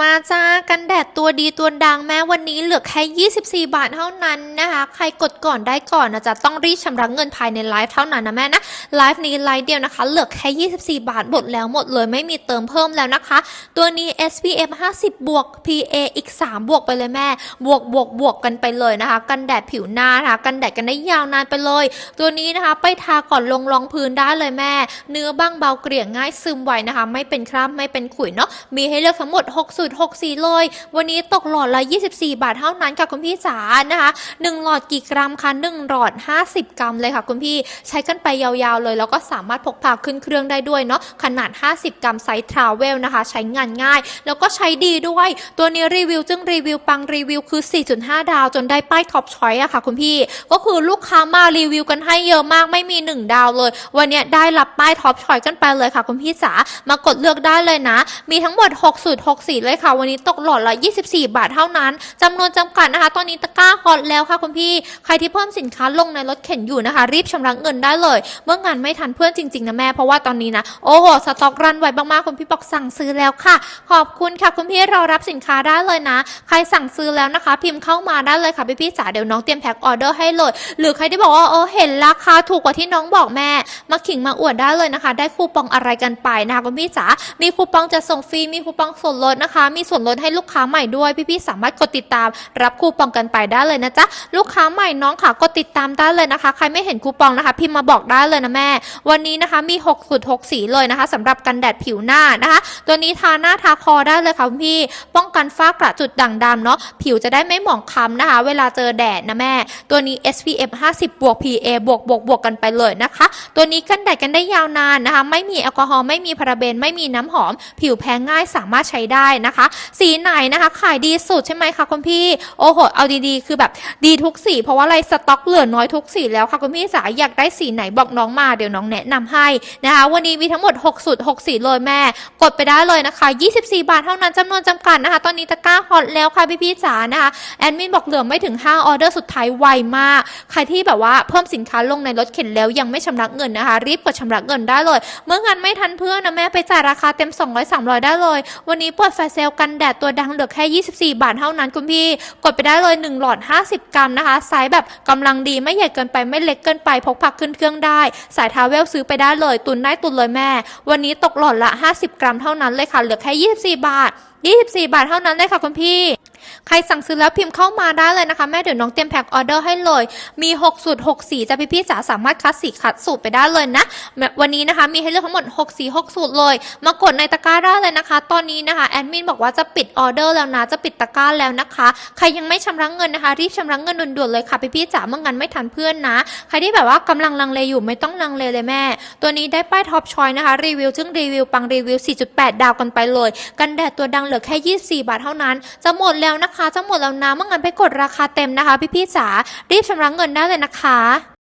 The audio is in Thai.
มาจ้ากันแดดตัวดีตัวดังแม้วันนี้เหลือแค่ 24 บาทเท่านั้นนะคะ ใครกดก่อนได้ก่อนนะจ๊ะต้องรีบชำระเงินภายในไลฟ์เท่านั้นนะแม่นะ ไลฟ์นี้ไลฟ์เดียวนะคะ เหลือแค่ 24 บาทหมดแล้วหมดเลยไม่มีเติมเพิ่มแล้วนะคะ ตัวนี้ SPF 50 บวก PA อีก 3 บวกไปเลยแม่ บวกบวกบวกกันไปเลยนะคะ กันแดดผิวหน้านะคะกันแดดกันได้ยาวนานไปเลย ตัวนี้นะคะไปทาก่อนลงรองพื้นได้เลยแม่ เนื้อบางเบาเกลี่ยง่ายซึมไวนะคะ ไม่เป็นคราบไม่เป็นขุยเนาะมีให้เลือกทั้งหมด 6สูตร6สีเลย วันนี้ตกหลอดละ 24 บาทเท่านั้นค่ะคุณพี่จ๋านะคะ1หลอดกี่กรัมคะ1หลอด 50 กรัมเลยค่ะคุณพี่ใช้กันไปยาวๆเลย แล้วก็สามารถพกพาขึ้นเครื่องได้ด้วยเนาะขนาด 50 กรัมไซส์ทราเวลนะคะ ใช้งานง่าย แล้วก็ใช้ดีด้วย ตัวนี้รีวิวจึงรีวิวปังรีวิวคือ 4.5 ดาวจนได้ป้ายท็อปชอยอะค่ะคุณพี่ก็คือลูกค้ามารีวิวกันให้เยอะมากไม่มี 1 ดาวเลย วันเนี้ยได้รับป้ายท็อปชอยกันไปเลยค่ะคุณพี่จ๋ามากดเลือกได้เลยนะ มีทั้งหมด6สูตรยค่ะ วันนี้ตกหลอดละ24 บาทเท่านั้นจำนวนจำกัดนะคะ ตอนนี้ตะกร้าฮอตแล้วค่ะคุณพี่ ใครที่เพิ่มสินค้าลงในรถเข็นอยู่นะคะ รีบชำระเงินได้เลย เมื่องานไม่ทันเพื่อนจริงๆนะแม่ เพราะว่าตอนนี้นะ โอ้โห สต็อกรันไวมากๆ คุณพี่บอกสั่งซื้อแล้วค่ะ ขอบคุณค่ะคุณพี่เรารับสินค้าได้เลยนะ ใครสั่งซื้อแล้วนะคะ พิมพ์เข้ามาได้เลยค่ะพี่พี่จ๋าเดี๋ยวน้องเตรียมแพ็คออเดอร์ให้เลย หรือใครที่บอกว่าเออเห็นราคาถูกกว่าที่น้องบอกแม่ มาขิงมาอวดได้เลยนะคะ ได้คูปองอะไรกันไปนะคะคุณพี่จ๋ามีคูปองจะส่งฟรีมีคูปองส่วนลดนะคะมีส่วนลดให้ลูกค้าใหม่ด้วย พี่ๆสามารถกดติดตามรับคูปองกันไปได้เลยนะจ๊ะลูกค้าใหม่น้องค่ะกดติดตามได้เลยนะคะ ใครไม่เห็นคูปองนะคะ พิมพ์มาบอกได้เลยนะแม่ วันนี้นะคะมี6สูตร6สีเลยนะคะสำหรับกันแดดผิวหน้านะคะ ตัวนี้ทาหน้าทาคอได้เลยค่ะพี่ป้องกันฝ้ากระจุดด่างดำเนาะผิวจะได้ไม่หมองคล้ำนะคะ เวลาเจอแดดนะแม่ ตัวนี้ SPF 50บวก PA บวกบวกบวกกันไปเลยนะคะ ตัวนี้กันแดดกันได้ยาวนานนะคะ ไม่มีแอลกอฮอล์ไม่มีพาราเบนไม่มีน้ำหอม ผิวแพ้ง่ายสามารถใช้ได้นะคะสีไหนนะคะขายดีสุดใช่ไหมคะคุณพี่โอ้โหเอาดีๆ คือแบบดีทุกสี เพราะว่าอะไรสต็อกเหลือน้อยทุกสีแล้วค่ะคุณพี่สายอยากได้สีไหนบอกน้องมาเดี๋ยวน้องแนะนำให้นะคะ วันนี้มีทั้งหมด6สูตร6สีเลยแม่ กดไปได้เลยนะคะ 24 บาทเท่านั้นจำนวนจำกัดนะคะ ตอนนี้ตะกร้าฮอตแล้วค่ะพี่ๆจ๋านะคะแอดมินบอกเหลือไม่ถึง5ออเดอร์สุดท้ายไวมาก ใครที่แบบว่าเพิ่มสินค้าลงในรถเข็นแล้วยังไม่ชำระเงินนะคะ รีบกดชำระเงินได้เลย เมื่องานไม่ทันเพื่อนนะแม่ไปจ่ายราคาเต็ม 200 300 ได้เลย วันนี้เปิดไฟเซลกันแดดตัวดังเหลือแค่ 24 บาทเท่านั้นคุณพี่ กดไปได้เลย 1 หลอด 50 กรัมนะคะ ไซส์แบบกำลังดีไม่ใหญ่เกินไปไม่เล็กเกินไปพกพักขึ้นเครื่องได้ สายทาวเวลซื้อไปได้เลย ตุนได้ตุนเลยแม่ วันนี้ตกหลอดละ 50 กรัมเท่านั้นเลยค่ะเหลือแค่ 24 บาท 24 บาทเท่านั้นเลยค่ะคุณพี่ ใครสั่งซื้อแล้วพิมพ์เข้ามาได้เลยนะคะ แม่เดี๋ยวน้องเตรียมแพ็คออเดอร์ให้เลย มี6สูตร6สีจะพี่พี่ๆจ๋าสามารถคัดสีคัดสูตรไปได้เลยนะ วันนี้นะคะมีให้เลือกทั้งหมด6สี6สูตรเลย มากดในตะกร้าได้เลยนะคะ ตอนนี้นะคะแอดมินบอกว่าจะปิดออเดอร์แล้วนะจะปิดตะกร้าแล้วนะคะ ใครยังไม่ชำระเงินนะคะรีบชำระเงินด่วนๆเลยค่ะพี่พี่ๆจ๋าเมื่องั้นไม่ทันเพื่อนนะ ใครที่แบบว่ากำลังลังเลอยู่ไม่ต้องลังเลเลยแม่ ตัวนี้ได้ป้ายท็อปชอยนะคะรีวิวซึ่งรีวิวปังรีวิว 4.8 ดาวกันไปเลย กันแดดตัวดังเหลือแค่ 24 บาทเท่านั้น จะหมดแล้วนะคะจะหมดแล้วนะเมื่องั้นไปกดราคาเต็มนะคะ พี่ๆจ๋ารีบชำระเงินได้เลยนะคะ